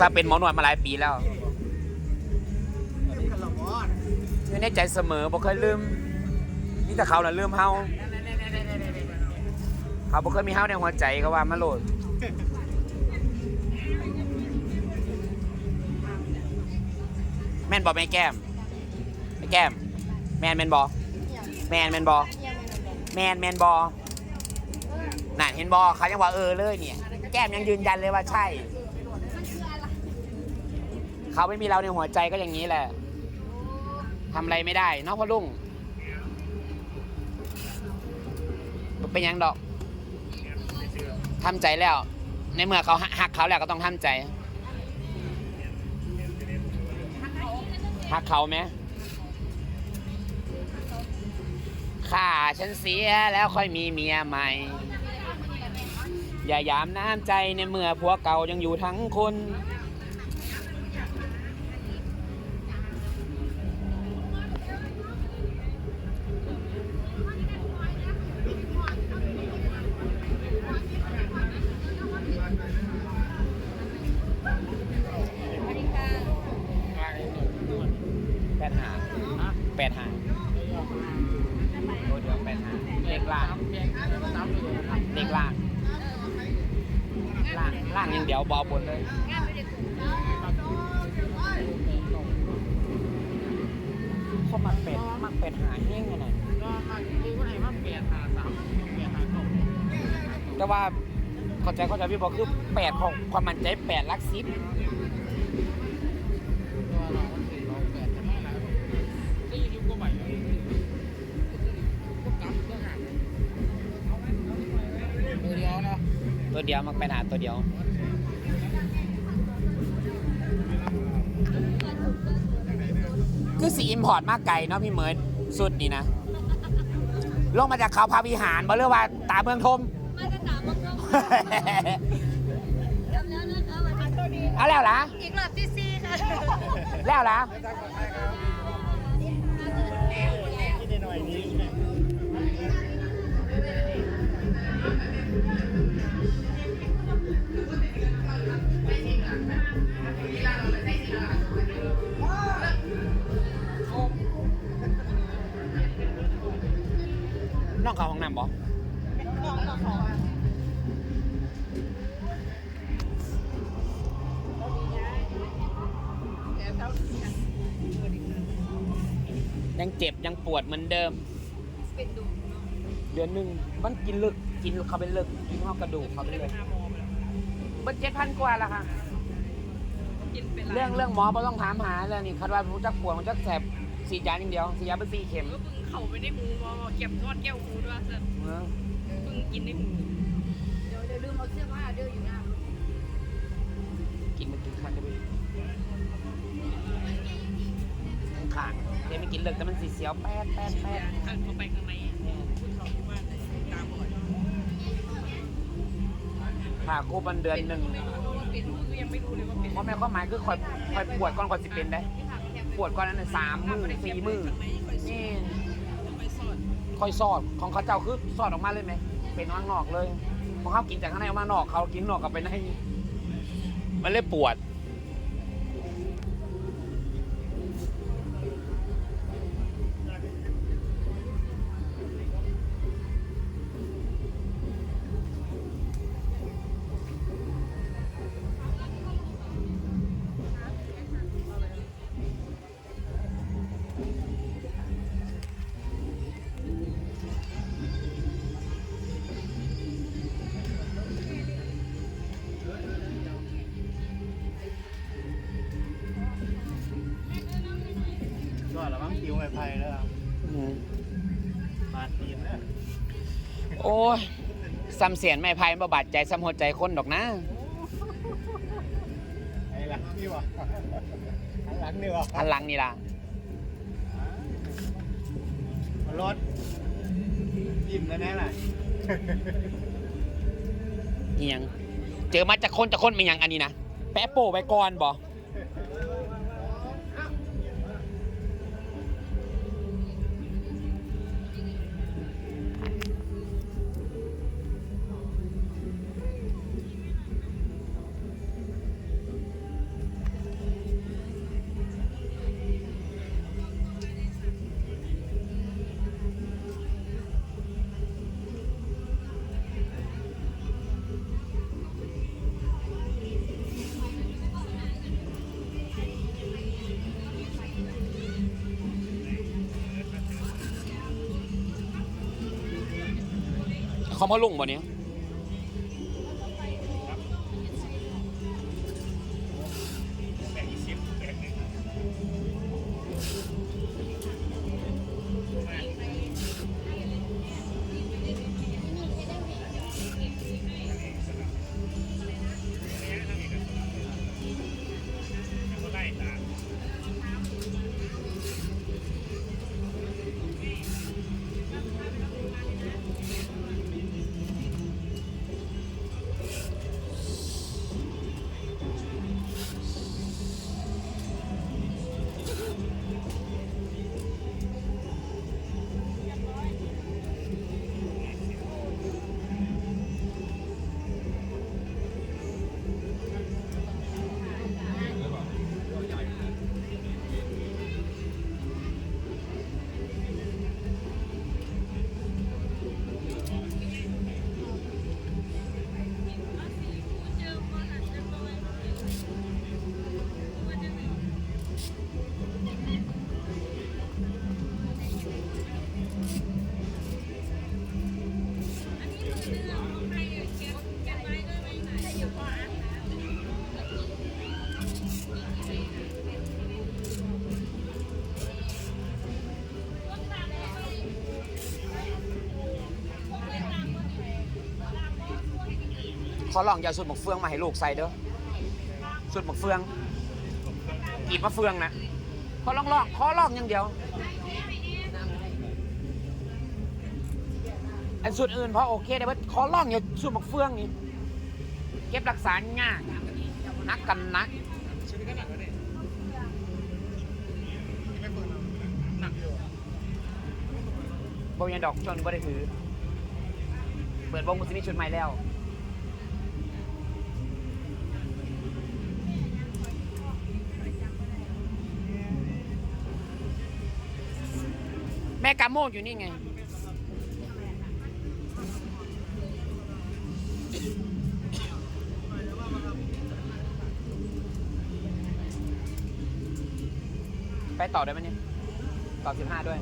ซาเป็นหมอหนวดมาหลายปีแล้วอยู่ในใจเสมอบ่เคยลืมนี่แต่เขาน่ะลืมเฮาเขาบ่เคยมีเฮาในหัวใจก็ว่ามาโลดแม่นบอแม่แก้มแม่แก้ม แมนแมนบอแมนแมนบอแมนแมนบอน่ะเห็นบอเขายังว่าเออเลยเนี่ย แก้มยังยืนยันเลยว่าใช่ เขาไม่มีเราในหัวใจก็อย่างนี้แหละทำอะไรไม่ได้นอกพ่อลุงเป็นยังดอกทำใจแล้ว ในเมื่อเขาหักเขาแล้วก็ต้องทำใจหักเขาไหมฆ่าฉันเสียแล้วค่อยมีเมียใหม่ อย่ายามน้ำใจในเมื่อผัวเก่ายังอยู่ทั้งคน แป ดหาแปดหาโอ้เดี๋ยวแปดหาเลขล่างเลขล่างล่างล่างอย่างเดียวบอบนเลยเขามักเป็ดมักเป็ดหาเฮงไงนะแต่ว่าเข้าใจเข้าใจพี่บอกคือแปดของความมั่นใจแปดลักซิป เดียวมักเป็นหาตัวเดียวคือสีอิมพอร์ตมากไกลเนาะพี่เมิร์ดสุดนี่นะลงมาจากเขาพาวิหารมาเรียกว่าตาเมืองทมมาจะถามว่าเขาจำแล้วนะคะวันนี้ตัวดีเอาแล้วล่ะอีกรอบที่สี่ค่ะแล้วล่ะน้อ น่องเขาห้องน้ำบ่ยังเจ็บยังปวดเหมือนเดิม เป็นดุ เนาะเดือนหนึ่งมันกินลึกกินเขาเป็นลึกกินเข้ากระดูกเขาเป็นเลยเบิ้เจ็ดพันกว่าละค่ะกินเป็นเรื่องเรื่องหมอไม่ต้องถามหาเลยนี่คัดว่ารู้จักปวดมันจักแสบสีดยาอย่างเดียวสีดยาเป็นสี่เข็มก็เพิ่งเข่าไปในหูมอเก็บทอดแก้วหูด้วยสิเออเพิ่งกินในหูเดี๋ยวเดี๋ยวลืมเอาเสื้อผ้าเดี๋ยวอยู่หน้ากินมันกินคันได้ไป ขางเดี๋ยวไม่กินเลึกแต่มันสีเสียวแป๊ดแป๊ดแป๊ดขันเข้าไปข้างในพูดเขาที่บ้านตาบอดผ่าคูมันเดือนหนึ่งเป็นลูกก็ยังไม่รู้เลยว่าเป็นเพราะแม่ความหมายคือคอยคอยปวดก่อนก่อนสิเป็นได้ปวดก่อนนั้นสามมือสี่มือนี่คอยสอดของเขาเจ้าคือสอดออกมาเลยไหมเป็นข้างนอกเลยของเขากินจากข้างในออกมานอกเขากินนอกกลับไปในมันเลยปวด ไม้ไผ่แล้วครับอืมมาทีมนะโอ้ยซ้ำเสียนไม่พายมาบาดใจซ้ำหัวใจคนดอกนะไอ้หลังนี่วะหลังนี่วะอันหลังนี่ล่ะรถยิ้มแล้วแน่ล่ะเอียงเจอมาจากคนจากคนเป็นหยังอันนี้นะแปะโป้ไว้ก่อนบ่ เขามาลงบ่เนี้ย ขอลองอย่าสุดหมกเฟืองมาให้ลูกใส่เด้อสุดหมกเฟืองกีบมะเฟืองนะขอลองลองขอลองอย่างเดียว อันสุดอื่นพอโอเคได้เบิดขอลองอย่าสุดหมกเฟืองนี่เก็บรักษาง่ายนักกันนักชิปนี้ก็หนักแล้วเนี่ยไม่เปิดหนักอยู่บยังดอกช่วงนี้บ่ได้ถือ เปิดวงกุศลชุดใหม่แล้ว แม่กาโมอยู่นี่ไง ไปต่อได้ไหมเนี่ยต่อสิบห้าด้วย